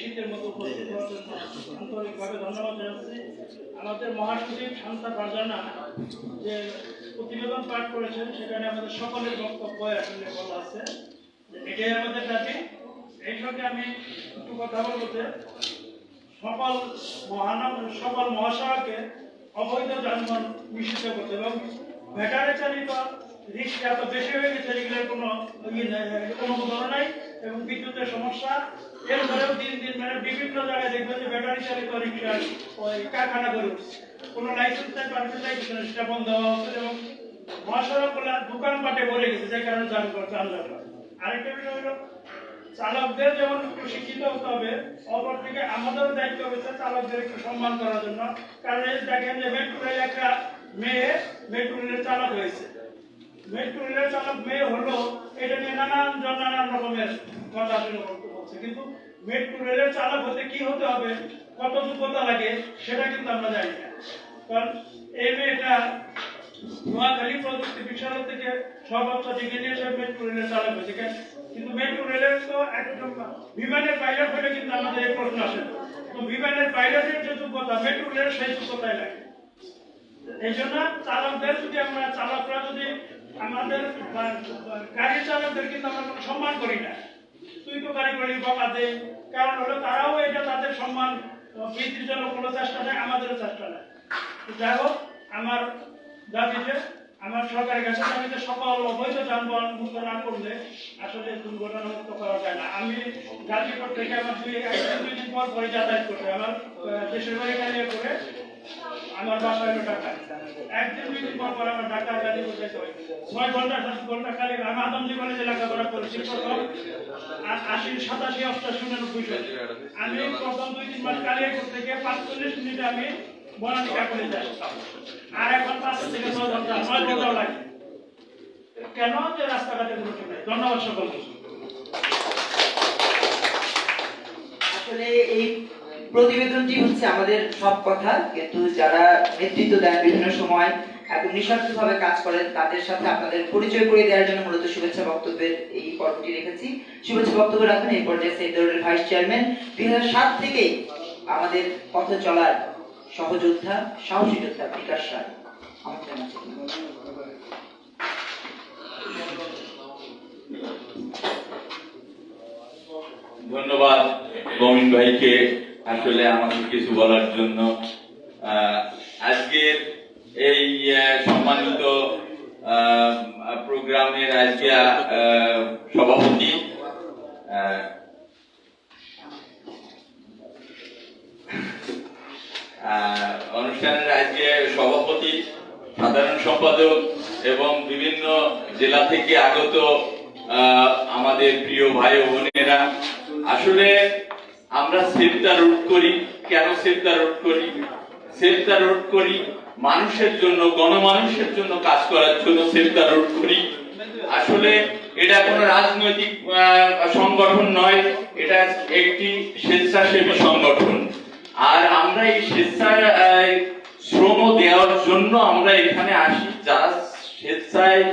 শীতের মতো উপস্থিত আন্তরিকভাবে ধন্যবাদ জানাচ্ছি। আমাদের মহাসচিব শান্তা ফারজানা যে প্রতিবেদন পাঠ করেছেন সেখানে আমাদের সকলের বক্তব্য আসলে বলা আছে। এটাই আমাদের দাবি। এই সঙ্গে আমি একটু কথা বলব যে সকল মহানব সকল মহাসড়কে অবৈধ যানবাহন নিষিদ্ধ করতে এবং ব্যাটারি চালিত রিক্সা এত বেশি হয়ে গেছে এগুলোর কোনো ধরনের নাই। এবং বিদ্যুতের সমস্যা। এরপরেও দিন দিন মানে বিভিন্ন জায়গায় দেখবেন যে ব্যাটারি চালিত রিক্সা, ওই কারখানা করে উঠছে কোনো লাইসেন্স নাই পারমিট নাই, কিছু সেটা বন্ধ হওয়া হচ্ছে এবং মহাসড়ক দোকানপাটে ভরে গেছে, যে কারণে যানবাহন যানজট। হয়। আরেকটা বিষয় হলো, চালকদের যেমন একটু শিক্ষিত হতে হবে, অপর থেকে আমাদেরও দায়িত্ব হচ্ছে চালকদের একটু সম্মান করার জন্য। কারণ দেখেন যে মেট্রো রেল একটা মেয়ে মেট্রো রেলের চালক হয়েছে। মেট্রো রেলের চালক হলো, এটা নিয়ে নানান জন নানান রকমের কথা বলছে কিন্তু মেট্রো রেলের চালক হতে কি হতে হবে, কত যোগ্যতা লাগে, সেটা কিন্তু আমরা জানি না। কারণ এই মেয়েটা নোয়াখালী প্রযুক্তি বিশ্ববিদ্যালয় থেকে সর্বোচ্চ ডিগ্রি নিয়ে সে মেট্রো রেলের চালক হয়েছে। কেন? কিন্তু মেট্রো রেলের তো একদম বিমানের পাইলট হলে কিন্তু আমাদের এই প্রশ্ন আসে তো বিমানের পাইলটের যে যোগ্যতা মেট্রো রেলের সেই যোগ্যতাই লাগে। এই জন্য চালকদের যদি আমরা, চালকরা যদি আমাদের গাড়ি চালকদের কিন্তু আমরা কোনো সম্মান করি না। তুই তো গাড়ি করি বকা দে। কারণ হলো তারাও এটা তাদের সম্মান বৃদ্ধির জন্য কোনো চেষ্টা নেই, আমাদেরও চেষ্টা নেই। যাই হোক, আমার দাবি যে আমার সরকারের কাছে দাবি যে সকল অবৈধ যানবাহন মুক্ত না করলে আসলে দুর্ঘটনা মুক্ত করা যায় না। আমি গাজীপুর থেকে আমার দুই দুই দিন পর পরে যাতায়াত করতে আমার দেশের বাড়ি গাড়িয়ে করে আমার বাসা হলো ঢাকা একদিন দুই দিন পর পর আমার ঢাকা গাজীপুর যেতে হয় ছয় ঘণ্টা, সাত ঘণ্টা খালি আমি আদমজি কলেজে লেখাপড়া করেছি, প্রথম আর আশি সাতাশি অষ্টাশি উনানব্বই সালে আমি প্রথম দুই তিন মাস কালিয়াপুর থেকে পাঁচচল্লিশ মিনিটে আমি বনানিকা করে যাই। আর এখন পাঁচ থেকে ছয় ঘণ্টা নয় ঘন্টাও লাগে। কেন যে রাস্তাঘাটে ঠিক নাই? ধন্যবাদ সকলকে। আসলে এই প্রতিবেদনটি হচ্ছে আমাদের সব কথা, কিন্তু যারা নেতৃত্ব দেন বিভিন্ন সময় এখন নিঃস্বার্থভাবে কাজ করেন, তাদের সাথে আপনাদের পরিচয় করে দেওয়ার জন্য মূলত শুভেচ্ছা বক্তব্যের এই পর্বটি রেখেছি। শুভেচ্ছা বক্তব্য রাখেন এই পর্যায়ে সেন্টারের ভাইস চেয়ারম্যান। দুই সাত থেকেই আমাদের পথে চলার সহযোদ্ধা, সাহসী যোদ্ধা বিকাশ রায়। ধন্যবাদ মমিন ভাইকে। আসলে আমাকে কিছু বলার জন্য আজকের এই সম্মানিত প্রোগ্রামের আজকে সভাপতি অনুষ্ঠানের আজকে সভাপতি, সাধারণ সম্পাদক এবং বিভিন্ন জেলা থেকে আগত আমাদের প্রিয় ভাই বোনেরা। আসলে আমরা সেবটা রোড করি। কেন সেবটা রোড করি? সেবটা রোড করি মানুষের জন্য, গণমানুষের জন্য কাজ করার জন্য সেবটা রোড করি। আসলে এটা কোন রাজনৈতিক সংগঠন নয়। এটা একটি স্বেচ্ছাসেবী সংগঠন। আর আমরা এই স্বেচ্ছা শ্রম দেওয়ার জন্য আমরা এখানে আসি। যারা স্বেচ্ছায়